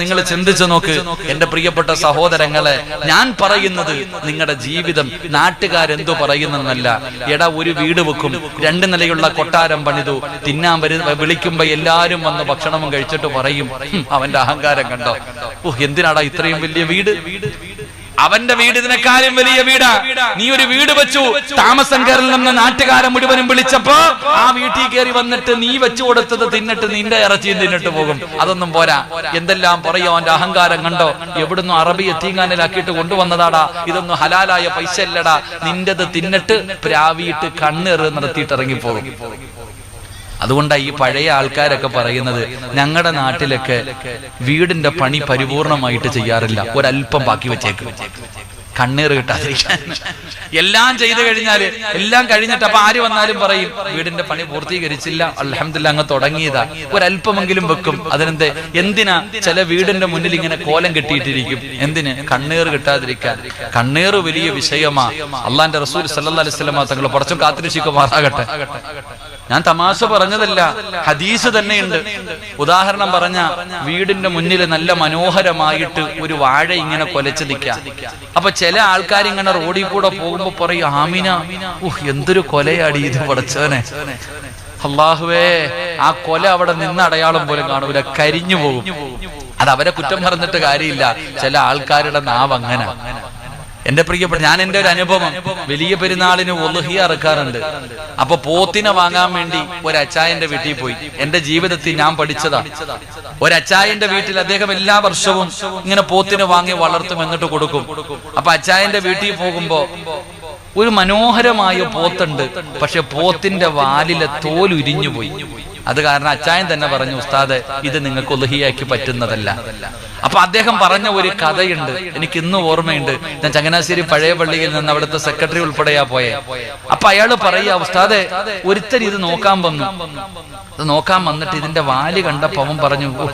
നിങ്ങൾ ചിന്തിച്ചു നോക്ക് എന്റെ പ്രിയപ്പെട്ട സഹോദരങ്ങളെ ഞാൻ പറയുന്നത് നിങ്ങളുടെ ജീവിതം നാട്ടുകാരെന്തു പറയുന്നെന്നല്ല. എടാ ഒരു വീട് വെക്കും രണ്ട് നിലയുള്ള കൊട്ടാരം പണിതു തിന്നാൻ വരു വിളിക്കുമ്പോ എല്ലാരും വന്ന് ഭക്ഷണവും കഴിച്ചിട്ട് പറയും അവന്റെ അഹങ്കാരം കണ്ടോ? ഓ എന്തിനാടാ ഇത്രയും വലിയ വീട്? അവന്റെ വീട് ഇതിനെക്കാളും വലിയ വീടാ. നീ ഒരു വീട് വെച്ചു. താമസം കയറിൽ നിന്ന് നാട്ടുകാരൻ മുഴുവനും വിളിച്ചപ്പോ ആ വീട്ടിൽ കയറി വന്നിട്ട് നീ വെച്ചു കൊടുത്തത് തിന്നിട്ട് നിന്റെ ഇറച്ചിയും തിന്നിട്ട് പോകും. അതൊന്നും പോരാ. എന്തെല്ലാം പറയോ അവന്റെ അഹങ്കാരം കണ്ടോ? എവിടുന്ന് അറബി എത്തിങ്ങാനിലാക്കിയിട്ട് കൊണ്ടുവന്നതാടാ. ഇതൊന്നും ഹലാലായ പൈസ അല്ലടാ നിന്റത് തിന്നിട്ട് പ്രാവിയിട്ട് കണ്ണെറ് നടത്തിയിട്ട് ഇറങ്ങിപ്പോകും. അതുകൊണ്ടാണ് ഈ പഴയ ആൾക്കാരൊക്കെ പറയുന്നത് ഞങ്ങളുടെ നാട്ടിലൊക്കെ വീടിന്റെ പണി പരിപൂർണമായിട്ട് ചെയ്യാറില്ല. ഒരല്പം ബാക്കി വെച്ചേക്കും. കണ്ണീർ കിട്ടാതിരിക്കാൻ എല്ലാം ചെയ്തു കഴിഞ്ഞാൽ എല്ലാം കഴിഞ്ഞിട്ട് അപ്പൊ ആര് വന്നാലും പറയും വീടിന്റെ പണി പൂർത്തീകരിച്ചില്ല. അലഹമില്ല അങ്ങ് തുടങ്ങിയതാ. ഒരല്പമെങ്കിലും വെക്കും. അതിനെന്ത് എന്തിനാ ചില വീടിന്റെ മുന്നിൽ ഇങ്ങനെ കോലം കെട്ടിയിട്ടിരിക്കും? എന്തിന്? കണ്ണീർ കിട്ടാതിരിക്കാൻ. കണ്ണീർ വലിയ വിഷയമാ. അള്ളാന്റെ റസൂൽ സല്ലാ അലൈഹി തങ്ങൾ കുറച്ചും കാത്തിരിക്കുമാറാകട്ടെ ഞാൻ തമാശ പറഞ്ഞതല്ല ഹദീസ് തന്നെയുണ്ട്. ഉദാഹരണം പറഞ്ഞ വീടിന്റെ മുന്നിൽ നല്ല മനോഹരമായിട്ട് ഒരു വാഴ ഇങ്ങനെ കൊലച്ച് നിൽക്കാം. അപ്പൊ ചില ആൾക്കാർ ഇങ്ങനെ റോഡിൽ കൂടെ പോകുമ്പോ പറയും ആമിന ഊഹ് എന്തൊരു കൊലയാടി ഇത് പടച്ചവനെ. അള്ളാഹുവേ ആ കൊല അവിടെ നിന്ന് അടയാളം പോലും കാണൂല കരിഞ്ഞു പോകും. അത് അവരെ കുറ്റം പറഞ്ഞിട്ട് കാര്യമില്ല. ചില ആൾക്കാരുടെ നാവ് അങ്ങനെ. എന്റെ പ്രിയപ്പെട്ട ഞാൻ എന്റെ ഒരു അനുഭവം. വലിയ പെരുന്നാളിന് ഒലുഹിയ അറക്കാറുണ്ട്. അപ്പൊ പോത്തിനെ വാങ്ങാൻ വേണ്ടി ഒരു വീട്ടിൽ പോയി. എന്റെ ജീവിതത്തിൽ ഞാൻ പഠിച്ചതാ. ഒരു വീട്ടിൽ അദ്ദേഹം എല്ലാ വർഷവും ഇങ്ങനെ പോത്തിനെ വാങ്ങി വളർത്തും എന്നിട്ട് കൊടുക്കും. അപ്പൊ അച്ചായന്റെ വീട്ടിൽ പോകുമ്പോ ഒരു മനോഹരമായ പോത്തുണ്ട്. പക്ഷെ പോത്തിന്റെ വാലിലെ തോൽ ഉരിഞ്ഞു പോയി അത് കാരണം അച്ചായൻ തന്നെ പറഞ്ഞു ഉസ്താദ് ഇത് നിങ്ങൾക്ക് ഒലുഹിയാക്കി പറ്റുന്നതല്ല. അപ്പൊ അദ്ദേഹം പറഞ്ഞ ഒരു കഥയുണ്ട് എനിക്ക് ഇന്നും ഓർമ്മയുണ്ട്. ഞാൻ ചങ്ങനാശ്ശേരി പഴയ പള്ളിയിൽ നിന്ന് അവിടുത്തെ സെക്രട്ടറി ഉൾപ്പെടെയാ പോയെ. അപ്പൊ അയാൾ പറയാ ഉസ്താദെ ഒരുത്തരി ഇത് നോക്കാൻ വന്നു. നോക്കാൻ വന്നിട്ട് ഇതിന്റെ വാൽ കണ്ടപ്പോ അവൻ പറഞ്ഞു "ഓ,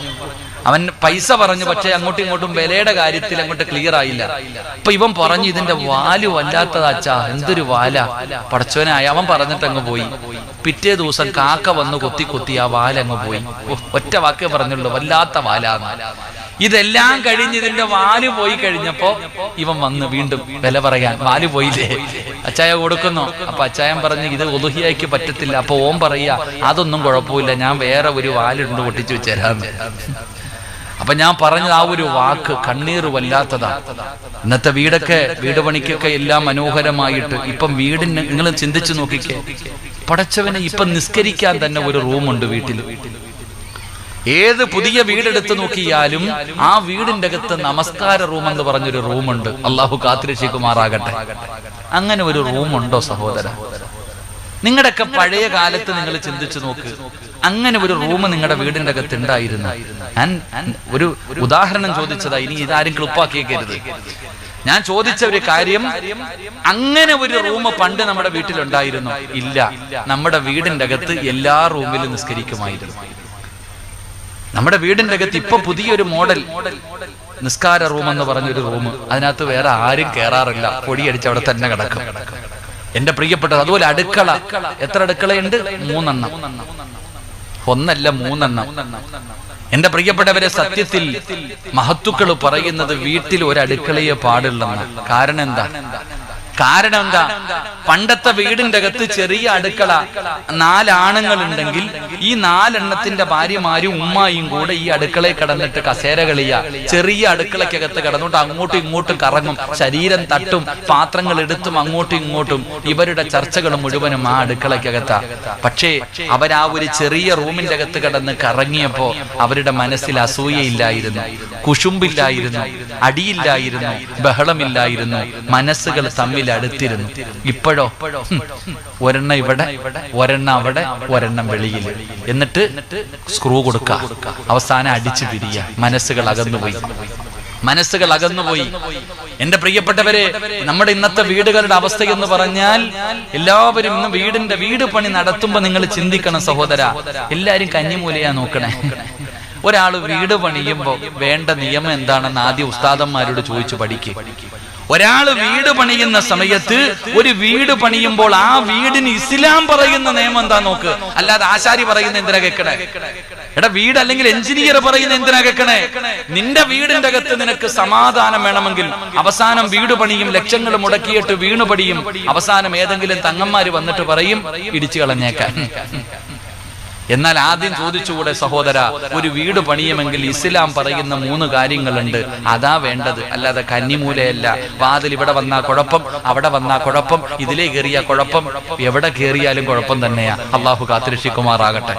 അവൻ പൈസ പറഞ്ഞു പക്ഷെ അങ്ങോട്ടും ഇങ്ങോട്ടും വിലയുടെ കാര്യത്തിൽ അങ്ങോട്ട് ക്ലിയർ ആയില്ല. അപ്പൊ ഇവൻ പറഞ്ഞു ഇതിന്റെ വാൽ വല്ലാത്തതാച്ചാ എന്തൊരു വാല. പടച്ചവനായ അവൻ പറഞ്ഞിട്ട് അങ്ങ് പോയി. പിറ്റേ ദിവസം കാക്ക വന്ന് കൊത്തി കൊത്തി ആ വാല അങ്ങ് പോയി. ഒറ്റ വാക്കേ പറഞ്ഞുള്ളൂ വല്ലാത്ത വാലാന്ന്. ഇതെല്ലാം കഴിഞ്ഞ് ഇതിന്റെ വാൽ പോയി കഴിഞ്ഞപ്പോ ഇവൻ വന്ന് വീണ്ടും വില പറയാൻ വാൽ പോയില്ലേ? അച്ചായ കൊടുക്കുന്നു. അപ്പൊ അച്ചായൻ പറഞ്ഞു ഇത് ഒതുഹിയാക്കി പറ്റത്തില്ല. അപ്പൊ ഓം പറയാ അതൊന്നും കുഴപ്പമില്ല. ഞാൻ വേറെ ഒരു വാലുണ്ട് പൊട്ടിച്ചു വെച്ചേരാന്ന് അപ്പൊ ഞാൻ പറഞ്ഞത് ആ ഒരു വാക്ക് കണ്ണീർ വല്ലാത്തതാ. ഇന്നത്തെ വീടൊക്കെ വീട് പണിക്കൊക്കെ എല്ലാം മനോഹരമായിട്ട്. ഇപ്പം വീടിന് നിങ്ങൾ ചിന്തിച്ചു നോക്കിക്കേ. പടച്ചവനെ ഇപ്പം നിസ്കരിക്കാൻ തന്നെ ഒരു റൂമുണ്ട് വീട്ടിൽ ഏത് പുതിയ വീടെടുത്ത് നോക്കിയാലും ആ വീടിന്റെ അകത്ത് നമസ്കാര റൂം എന്ന് പറഞ്ഞൊരു റൂമുണ്ട്. അള്ളാഹു കാത്തിരക്ഷിക്കുമാറാകട്ടെ. അങ്ങനെ ഒരു റൂമുണ്ടോ സഹോദര? നിങ്ങളുടെയൊക്കെ പഴയ കാലത്ത് നിങ്ങൾ ചിന്തിച്ചു നോക്ക്. അങ്ങനെ ഒരു റൂം നിങ്ങളുടെ വീടിന്റെ അകത്ത് ഉണ്ടായിരുന്നു. ഞാൻ ഒരു ഉദാഹരണം ചോദിച്ചതാ ഇനി ഇതാരും ക്ലിപ്പാക്കിയേക്കരുത് ഞാൻ ചോദിച്ച ഒരു കാര്യം അങ്ങനെ ഒരു റൂം പണ്ട് നമ്മുടെ വീട്ടിലുണ്ടായിരുന്നു. ഇല്ല നമ്മുടെ വീടിന്റെ അകത്ത് എല്ലാ റൂമിലും നിസ്കരിക്കുമായിരുന്നു. നമ്മുടെ വീടിന്റെ അകത്ത് ഇപ്പൊ പുതിയൊരു മോഡൽ നിസ്കാര റൂം എന്ന് പറഞ്ഞൊരു റൂം. അതിനകത്ത് വേറെ ആരും കയറാറില്ല പൊടിയടിച്ച് അവിടെ തന്നെ കിടക്കും. എന്റെ പ്രിയപ്പെട്ടത് അതുപോലെ അടുക്കള. എത്ര അടുക്കളയുണ്ട്? മൂന്നെണ്ണം. ഒന്നല്ല മൂന്നെണ്ണം. എന്റെ പ്രിയപ്പെട്ടവരെ സത്യത്തിൽ മഹത്തുക്കൾ പറയുന്നത് വീട്ടിൽ ഒരു അടുക്കളയെ കാരണം എന്താ? കാരണം എന്താ? പണ്ടത്തെ വീടിന്റെ അകത്ത് ചെറിയ അടുക്കള നാലാണുങ്ങൾ ഉണ്ടെങ്കിൽ ഈ നാലെണ്ണത്തിന്റെ ഭാര്യമാരും ഉമ്മായും കൂടെ ഈ അടുക്കളയിൽ കടന്നിട്ട് കസേര കളിയ. ചെറിയ അടുക്കളക്കകത്ത് കടന്നിട്ട് അങ്ങോട്ടും ഇങ്ങോട്ടും കറങ്ങും. ശരീരം തട്ടും പാത്രങ്ങൾ എടുത്തും അങ്ങോട്ടും ഇങ്ങോട്ടും. ഇവരുടെ ചർച്ചകൾ മുഴുവനും ആ അടുക്കളയ്ക്കകത്താ. പക്ഷേ അവരാ ഒരു ചെറിയ റൂമിന്റെ അകത്ത് കടന്ന് കറങ്ങിയപ്പോ അവരുടെ മനസ്സിൽ അസൂയയില്ലായിരുന്നു. കുശുമ്പില്ലായിരുന്നു അടിയില്ലായിരുന്നു ബഹളമില്ലായിരുന്നു. മനസ്സുകൾ തമ്മിൽ അടുത്തിരുന്നു ഇപ്പോഴോ? ഒരെണ്ണ ഇവിടെ ഒരെണ്ണ അവിടെ ഒരെണ്ണം വെളിയിൽ. എന്നിട്ട് സ്ക്രൂ കൊടുക്ക. അവസാനം അടിച്ചു പിരിയ മനസ്സുകൾ അകന്നുപോയി. മനസ്സുകൾ അകന്നുപോയി. എന്റെ പ്രിയപ്പെട്ടവരെ നമ്മുടെ ഇന്നത്തെ വീടുകളുടെ അവസ്ഥ എന്ന് പറഞ്ഞാൽ എല്ലാവരും ഇന്ന് വീടിന്റെ വീട് പണി നടത്തുമ്പോ നിങ്ങൾ ചിന്തിക്കണം സഹോദര. എല്ലാരും കഞ്ഞിമൂലയാ നോക്കണേ. ഒരാൾ വീട് പണിയുമ്പോ വേണ്ട നിയമം എന്താണെന്ന് ആദ്യം ഉസ്താദന്മാരോട് ചോദിച്ചു പഠിക്കും. ഒരാൾ വീട് പണിയുന്ന സമയത്ത് ഒരു വീട് പണിയുമ്പോൾ ആ വീടിന് ഇസ്ലാം പറയുന്ന നിയമം എന്താ നോക്ക്? അല്ലാതെ ആശാരി പറയുന്ന എന്തിനാ കേക്കണേ? എടാ വീട് അല്ലെങ്കിൽ എഞ്ചിനീയർ പറയുന്ന എന്തിനാ കേക്കണേ? നിന്റെ വീടിന്റെ അകത്ത് നിനക്ക് സമാധാനം വേണമെങ്കിൽ അവസാനം വീട് പണിയും ലക്ഷങ്ങൾ മുടക്കിയിട്ട് വീണു പണിയും അവസാനം ഏതെങ്കിലും തങ്ങന്മാര് വന്നിട്ട് പറയും ഇടിച്ചു കളഞ്ഞേക്കാൻ. എന്നാൽ ആദ്യം ചോദിച്ചുകൂടെ സഹോദര ഒരു വീട് പണിയുമെങ്കിൽ ഇസ്ലാം പറയുന്ന മൂന്ന് കാര്യങ്ങളുണ്ട്. അതാ വേണ്ടത്. അല്ലാതെ കന്നിമൂലയല്ല. വാതിൽ ഇവിടെ വന്നാ കുഴപ്പം അവിടെ വന്നാ കുഴപ്പം ഇതിലേ കയറിയ കുഴപ്പം. എവിടെ കയറിയാലും കുഴപ്പം തന്നെയാ. അള്ളാഹു കാത്തിരക്ഷിക്കുമാറാകട്ടെ.